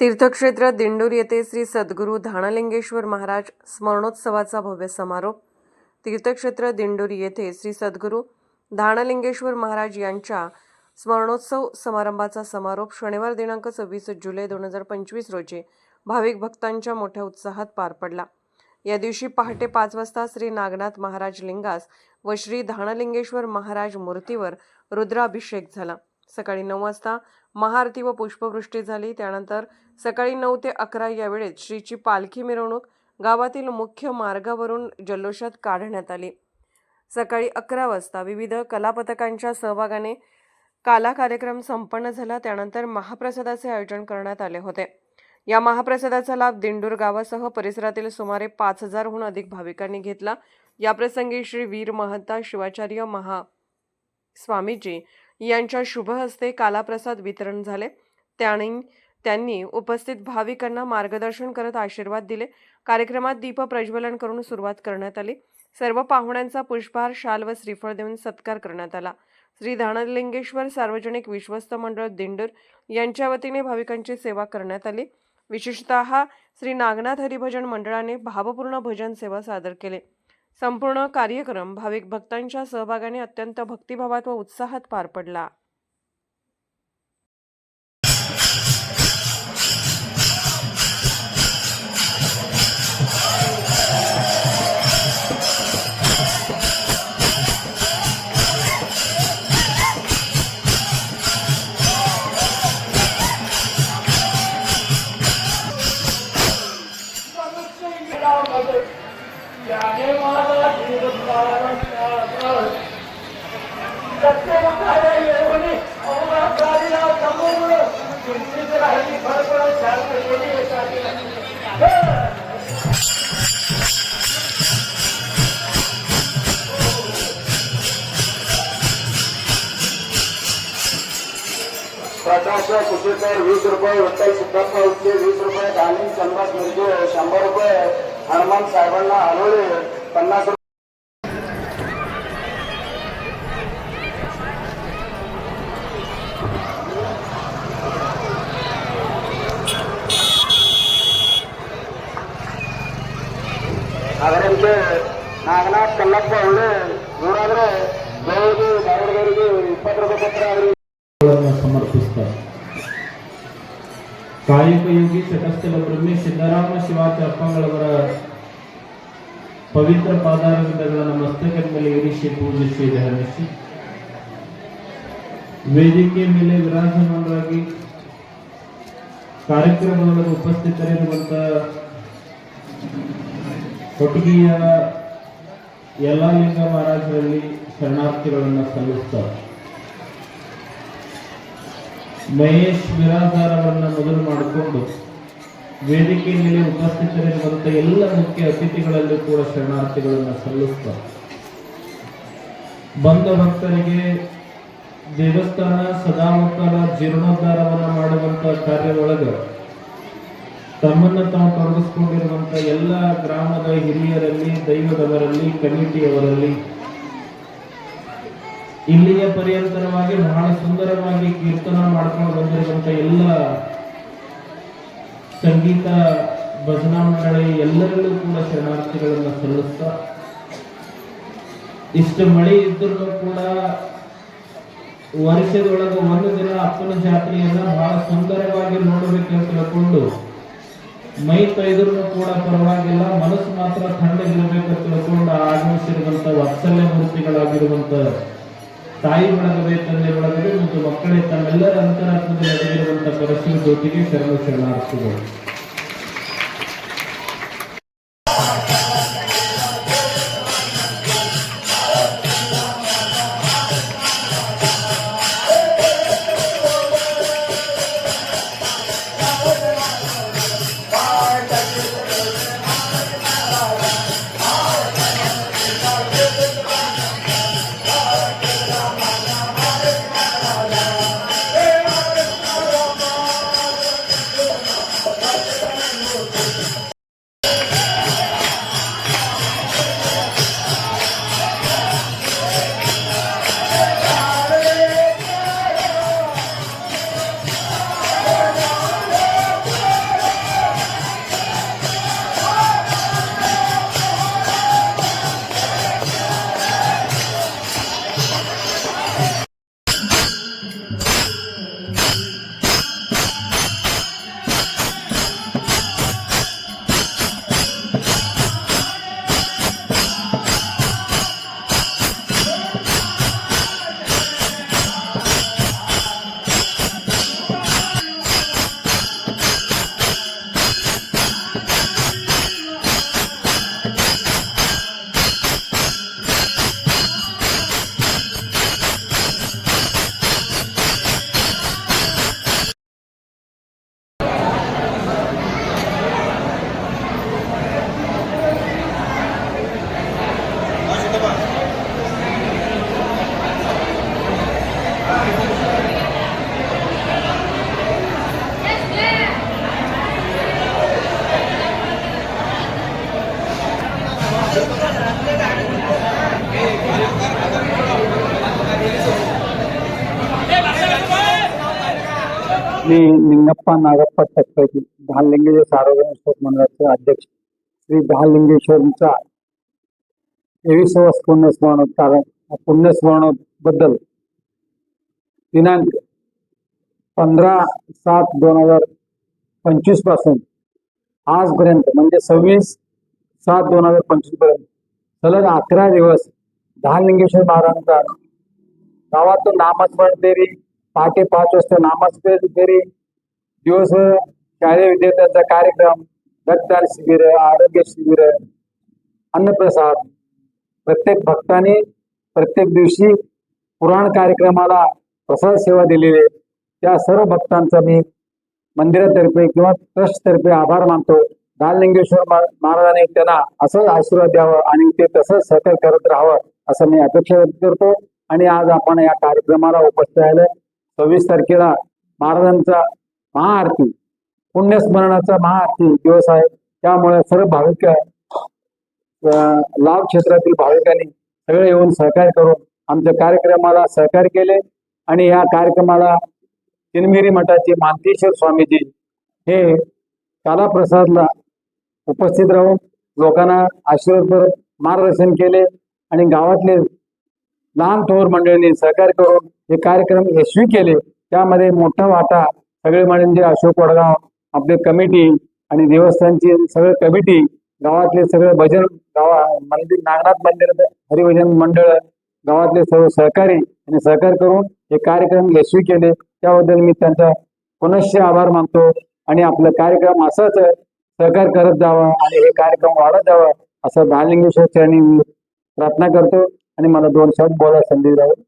तीर्थक्षेत्र दिंडूर येथे श्री सद्गुरू धाणलिंगेश्वर महाराज स्मरणोत्सवाचा भव्य समारोप. तीर्थक्षेत्र दिंडूर येथे श्री सद्गुरू धाणलिंगेश्वर महाराज यांच्या स्मरणोत्सव समारंभाचा समारोप शनिवार दिनांक सव्वीस जुलै दोन हजार पंचवीस रोजी भाविक भक्तांच्या मोठ्या उत्साहात पार पडला. या दिवशी पहाटे पाच वाजता श्री नागनाथ महाराज लिंगास व श्री धाणलिंगेश्वर महाराज मूर्तीवर रुद्राभिषेक झाला. सकाळी नऊ वाजता महाआरती व पुष्पवृष्टी झाली. त्यानंतर सकाळी नऊ ते अकरा या वेळेत श्रीची पालखी मिरवणूक गावातील मुख्य मार्गावरून जल्लोषात काढण्यात आली. सकाळी अकरा वाजता विविध कलापथकांच्या सहभागाने काला कार्यक्रम संपन्न झाला. त्यानंतर महाप्रसादाचे आयोजन करण्यात आले होते. या महाप्रसादाचा लाभ दिंडूर गावासह परिसरातील सुमारे पाच हजारहून अधिक भाविकांनी घेतला. याप्रसंगी श्री वीर महंता शिवाचार्य महा स्वामीजी यांच्या शुभ हस्ते कालाप्रसाद वितरण झाले. त्याने त्यांनी उपस्थित भाविकांना मार्गदर्शन करत आशीर्वाद दिले. कार्यक्रमात दीप प्रज्वलन करून सुरुवात करण्यात आली. सर्व पाहुण्यांचा पुष्पहार शाल व श्रीफळ देऊन सत्कार करण्यात आला. श्री धानलिंगेश्वर सार्वजनिक विश्वस्त मंडळ दिंडूर यांच्या वतीने भाविकांची सेवा करण्यात आली. विशेषतः श्री नागनाथ हरिभजन मंडळाने भावपूर्ण भजन सेवा सादर केले. संपूर्ण कार्यक्रम भाविक भक्तांच्या सहभागाने अत्यंत भक्तिभावात व उत्साहात पार पडला. त्याने मला प्रत्येक कार्य येऊन अवघातारीला प्रकाश कुशेकर वीस रुपये विठ्ठल सिद्धप्पा उच्चे वीस रुपये धानी चंद्रस मिरजे शंभर रुपये हनुमान साहेबांना हलवले पन्नास रुपये ಅದರಂತೆ ನಾಗನಾಥ್ ಕಲ್ಲಪ್ಪ ಒಳ್ಳೆ ನೂರಾದ್ರೆ ದೇವರಿಗೆ ದಾವಣಗೆರೆಗೆ ಇಪ್ಪತ್ತು ರೂಪಾಯಿ ಕೊಟ್ಟರೆ ಕಾಯಕಯೋಗಿ ಚಟಸ್ಥಲ ಬ್ರಹ್ಮಿ ಸಿದ್ದರಾಮ ಶಿವಾಚಾರ್ಪಂಗಳವರ ಪವಿತ್ರ ಪಾದಾರವಿಂದಗಳನ್ನು ಮಸ್ತಕದ ಮೇಲೆ ಇರಿಸಿ ಪೂಜಿಸಿ ಧ್ಯಾನಿಸಿ ವೇದಿಕೆ ಮೇಲೆ ವಿರಾಜಮಾನರಾಗಿ ಕಾರ್ಯಕ್ರಮದೊಳಗೆ ಉಪಸ್ಥಿತರಿರುವಂತಹ ಕೊಟ್ಟಿಗೆಯ ಲಿಂಗ ಮಹಾರಾಜರಲ್ಲಿ ಶರಣಾರ್ಥಿಗಳನ್ನು ಸಲ್ಲಿಸ್ತಾರೆ. ಮಹೇಶ್ ವಿರಾಧಾರವನ್ನು ಮೊದಲು ಮಾಡಿಕೊಂಡು ಮೇಲೆ ಉಪಸ್ಥಿತರಿರುವಂತ ಎಲ್ಲ ಮುಖ್ಯ ಅತಿಥಿಗಳಲ್ಲೂ ಕೂಡ ಶರಣಾರ್ಥಿಗಳನ್ನು ಸಲ್ಲಿಸ್ತಾರೆ. ಬಂದ ಭಕ್ತರಿಗೆ ದೇವಸ್ಥಾನ ಸದಾಮಕಾಲ ಜೀರ್ಣೋದ್ಧಾರವನ್ನ ಮಾಡುವಂತ ಒಳಗ ತಮ್ಮನ್ನ ತಾವು ತೊಡಗಿಸ್ಕೊಂಡಿರುವಂತ ಎಲ್ಲ ಗ್ರಾಮದ ಹಿರಿಯರಲ್ಲಿ, ದೈವದವರಲ್ಲಿ, ಕಮಿಟಿಯವರಲ್ಲಿ ಇಲ್ಲಿಯ ಪರ್ಯಂತರವಾಗಿ ಬಹಳ ಸುಂದರವಾಗಿ ಕೀರ್ತನ ಮಾಡ್ಕೊಂಡು ಬಂದಿರುವಂತ ಎಲ್ಲ ಸಂಗೀತ ಭಜನಾ ಮಂಡಳಿ ಎಲ್ಲರಲ್ಲೂ ಕೂಡ ಶರಣಾರ್ಥಿಗಳನ್ನ ಸಲ್ಲಿಸ್ತಾ, ಇಷ್ಟು ಮಳೆ ಇದ್ರೂ ಕೂಡ ವರ್ಷದೊಳಗೆ ಒಂದು ದಿನ ಅಪ್ಪನ ಜಾತ್ರೆಯನ್ನ ಬಹಳ ಸುಂದರವಾಗಿ ನೋಡಬೇಕಂತ ತಿಳ್ಕೊಂಡು ಮೈ ತೈದರೂ ಕೂಡ ಪರವಾಗಿಲ್ಲ, ಮನಸ್ಸು ಮಾತ್ರ ತಣ್ಣಗಿರಬೇಕಂತ ತಿಳ್ಕೊಂಡು ಆಗಮಿಸಿರುವಂತ ವಾತ್ಸಲ್ಯ ಮೂರ್ತಿಗಳಾಗಿರುವಂತ ತಾಯಿ ಬಳಗವೇ ತಂದೆ ಬಳಗವೇ ಮತ್ತು ಮಕ್ಕಳೇ ತಮ್ಮೆಲ್ಲರ ಅಂತರಾತ್ಮದಲ್ಲಿ ಅಡಗಿರುವಂತಹ ಪರಿಸ್ಥಿತಿ ಶರಣ ಶರಣಾರ್ಥಿಗಳು ಿ. मी निंगप्पा नागप्पा टक्करजी दहालिंगेश्वर सार्वजनिक शोध मंडळाचे अध्यक्ष. श्री दहालिंगेश्वरचा तेविसावा पुण्यस्मरण कारण पुण्यस्मरणबद्दल दिनांक पंधरा सात दोन हजार पंचवीसपासून आजपर्यंत म्हणजे सव्वीस सात दोन हजार पंचवीसपर्यंत सलग अकरा दिवस दहालिंगेश्वर महाराजांचा गावातून नामस्मरण फेरी पहाटे पाच वाजता नामस्मरण फेरी दिवस शालेय विद्यार्थ्यांचा कार्यक्रम रक्तदान शिबिर आरोग्य शिबिर अन्नप्रसाद. प्रत्येक भक्ताने प्रत्येक दिवशी पुराण कार्यक्रमाला प्रसाद सेवा दिलेली आहे. त्या सर्व भक्तांचा मी मंदिरातर्फे किंवा ट्रस्टतर्फे आभार मानतो. दाललिंगेश्वर महाराजांनी त्यांना असंच आशीर्वाद द्यावं आणि ते तसंच सहकार्य करत राहावं असं मी अपेक्षा व्यक्त करतो. आणि आज आपण या कार्यक्रमाला उपस्थित राहिलं. सव्वीस तारखेला महाराजांचा महाआरती पुण्यस्मरणाचा महाआरती दिवस आहे. त्यामुळे सर्व भाविक लाभ क्षेत्रातील भाविकांनी सगळे येऊन सहकार्य करून आमच्या कार्यक्रमाला सहकार्य केले. आणि या कार्यक्रमाला तिनमिरी मठाचे मानतेश्वर स्वामीजी हे कालाप्रसादला उपस्थित राहून लोकांना आशीर्वाद मार्गदर्शन केले. आणि गावातले लहान थोर मंडळींनी सहकार्य करून हे कार्यक्रम यशस्वी केले. त्यामध्ये मोठा वाटा सगळे म्हणजे अशोक वडगाव आपले कमिटी आणि देवस्थानची सगळे कमिटी गावातले सगळे भजन गावा मंदिर नागनाथ मंदिर हरिभजन मंडळ गावातले सर्व सहकारी आणि सहकार करून हे कार्यक्रम यशस्वी केले. त्याबद्दल मी त्यांचा पुनश्च आभार मानतो आणि आपलं कार्यक्रम असंच सहकार करत जावं आणि हे कार्यक्रम वाढत जावं असं धालिंगेश्वर चरणी मी प्रार्थना करतो. आणि मला दोन शब्द बोलायला संधी द्यावं.